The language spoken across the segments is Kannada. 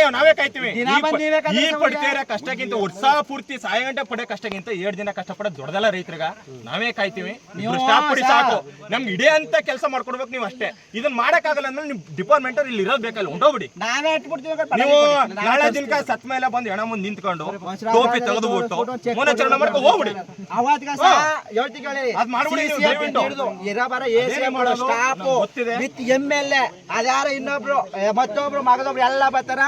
ಕಾಯೋ ನಾವೇ ಕಾಯ್ತೀವಿ. ಈ ಪ- ಬಂದ್ ನೀವೇ ಕಾಯ್ತೀರಿ ಈ ನಮಗೆ. ಪಡ್ತಾ ಇರೋ ಕಷ್ಟಕ್ಕಿಂತ ಉತ್ಸಾಹ ಪೂರ್ತಿ ಸಾಯ ಗಂಟೆ ಪಡೆ ಕಷ್ಟಕ್ಕಿಂತ ಏಳು ದಿನ ಕಷ್ಟಪಡೋದು ದೊಡ್ಡದಲ್ಲ ರೈತರಿಗ. ನಾವೇ ಕಾಯ್ತೀವಿ. ನೀವು ಸ್ಟಾಪ್ ಕೊಡಿ ಸಾಕು. ನಮ್ಗೆ ಇಡೇ ಅಂತ ಕೆಲಸ ಮಾಡ್ಕೊಡ್ಬೇಕು ನೀವು ಅಷ್ಟೇ. ಇದನ್ನ ಮಾಡಕ್ಕಾಗಲ್ಲ ಅಂದ್ರೆ ನಿಮ್ ಡಿಪಾರ್ಟ್ಮೆಂಟ್ ಇಲ್ಲಿ ಇರೋದ್ ಬೇಕಲ್ಲ ಹೊಂಟೋಗ್ಬಿಡಿ. ನಾವೇ. ನಾಳೆ ದಿನಕ ಸತ್ ಮೇಲೆ ಬಂದು ಹೆಣ ಮುಂದೆ ನಿಂತ್ಕೊಂಡು ಟೋಪಿ ಆಧಾರ ತೆಗೆದು ಬಿಟ್ಟು ಫೋಟೋ ಚೆಕ್ ಮೊನಾಚರಣೆ ಮಾಡ್ಕೊಂಡು ಹೋಗ್ಬಿಡಿ. ಅದ್ ಮಾಡ್ಬಿಡಿ ನೀವು ದಯವಿಟ್ಟು. ಇರಬಾರ ಸಿ ಸ್ಟಾಪ್ ಎಂ ಎಲ್ ಎ ಅದ್ಯಾರ ಇನ್ನೊಬ್ರು ಮತ್ತೊಬ್ರು ಮಗದೊಬ್ರು ಎಲ್ಲ ಬರ್ತಾರ.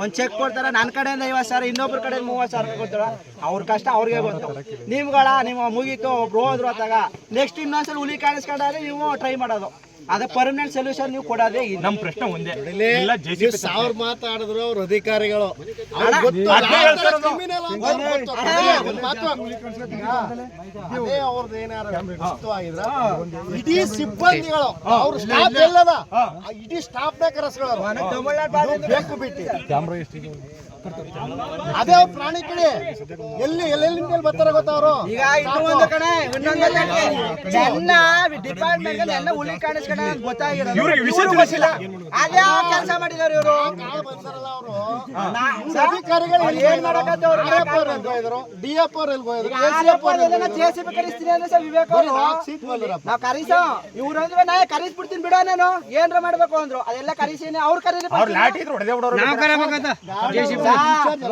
ಒಂದ್ ಚೆಕ್ ಕೊಡ್ತಾರ ನನ್ನ ಕಡೆಯಿಂದ ಐವತ್ತು ಸಾವಿರ, ಇನ್ನೊಬ್ರ ಕಡೆ ಮೂವತ್ತು ಸಾವಿರ ಕೊಡ್ತಾರ. ಅವ್ರ ಕಷ್ಟ ಅವ್ರಿಗೆ ಗೊತ್ತು. ನಿಮ್ಗಳ ನೀವು ಮುಗೀತು, ಒಬ್ರು ಹೋದ್ರು ಅತ್ತಾಗ ನೆಕ್ಸ್ಟ್ ಇನ್ನೊಂದ್ಸಲ ಹುಲಿ ಕಾಣಿಸ್ಕೊಂಡ್ರೆ ನೀವು ಟ್ರೈ ಮಾಡೋದು. ಅದೇ ಪರ್ಮನೆಂಟ್ ಸೊಲ್ಯೂಷನ್ ನೀವು ಕೊಡೋದೇ ನಮ್ಮ ನಮ್ ಪ್ರಶ್ನೆ ಒಂದೇ. ಇಲ್ಲ ನೀವು ಸಾವಿರ ಮಾತಾಡಿದ್ರು ಅವ್ರ ಅಧಿಕಾರಿಗಳು. ಅಣ್ಣ, ಅವ್ರಿಗೆ ಗೊತ್ತು ಅದ್ನೇ ಯಾವ ಥರ criminal ಅಂತ ಅವ್ರಿಗೆ ಗೊತ್ತು. ಅದೇ. ಒಂದ್ ಮಾತು. ಅದೇ ಅವ್ರದ್ದು ಏನಾರ ಇಷ್ಟವಾಗಿದ್ರ ಇಡೀ. ಸಿಬ್ಬಂದಿಗಳು ಅವ್ರ ಸ್ಟಾಫ್ ಎಲ್ಲದ? ಆ ಇಡೀ ಸ್ಟಾಫ್ ನೇ ಕರೆಸ್ಕೊಳ್ಳೋರು ಬೇಕು ಬಿಟ್ಟು. ಅದೇ ಪ್ರಾಣಿ ಕಡೆ. ಎಲ್ಲಿ ಎಲ್ಲೆಲ್ಲಿಂದ ಬರ್ತಾರ ಗೊತ್ತವ್ರು ಈಗ ಇನ್ನೂ ಒಂದು ಕಡೆ ಇನ್ನೊಂದು ಕಡೆ ಎಲ್ಲ ಡಿಪಾರ್ಟ್ಮೆಂಟ್ ಎಲ್ಲ ಹುಲಿ ಕಾಣಿಸ್ಕೊಂಡ ಗೊತ್ತಾಗಿರೋದು. ಇವ್ರಿಗೆ ವಿಷಯ ತಿಳಿಸಿಲ್ಲ. ಅದೇ ಕೆಲಸ ಮಾಡಿದಾರೆ ಇವರು? ಅವರು. ಅಧಿಕಾರಿಗಳು ಏನ್ ಮಾಡಕತ್ತವ್ರು? ಅವ್ರು ಎಲ್ಲಿ ಹೋಗಿದ್ರು? ಡಿ ಎಫ್ ಅವ್ರು ಎಲ್ಲಿ ಹೋಗಿದ್ರು? ಎಸ್ ಸಿ ಎಫ್ ಜೆಸಿಬಿ ಕರೆಸ್ತೀನಿ ಅಂದ್ರೆ ಸರ್ ವಿವೇಕ್ ಅವರು. ನಾವು ನಾವ್ ಕರೀಸೋ. ಇವ್ರು ಅಂದ್ರೆ ನಾ ಕರೀಸ್ಬಿಡ್ತೀನಿ ಬಿಡೋ ನಾನು ಏನ್ರ ಮಾಡ್ಬೇಕು ಅಂದ್ರು. ಅದೆಲ್ಲ ಕರೀಸಿನಿ ಅವ್ರು ಕರೀಲಿ ಅವ್ರ ಲಾಠಿ ಇದ್ರು ಹೊಡೆದೇ ಬಿಡೋರು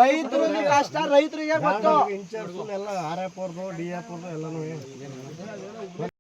ರೈತರು ಕಷ್ಟ ರೈತರಿಗೆ ಗೊತ್ತು. ಇನ್ಚಾರ್ಜ್ ಎಲ್ಲ ಆರ್ ಎಫ್ ಅವ್ರದ್ದು ಡಿ ಎಫ್ ಅವ್ರದ್ದು ಎಲ್ಲಾನು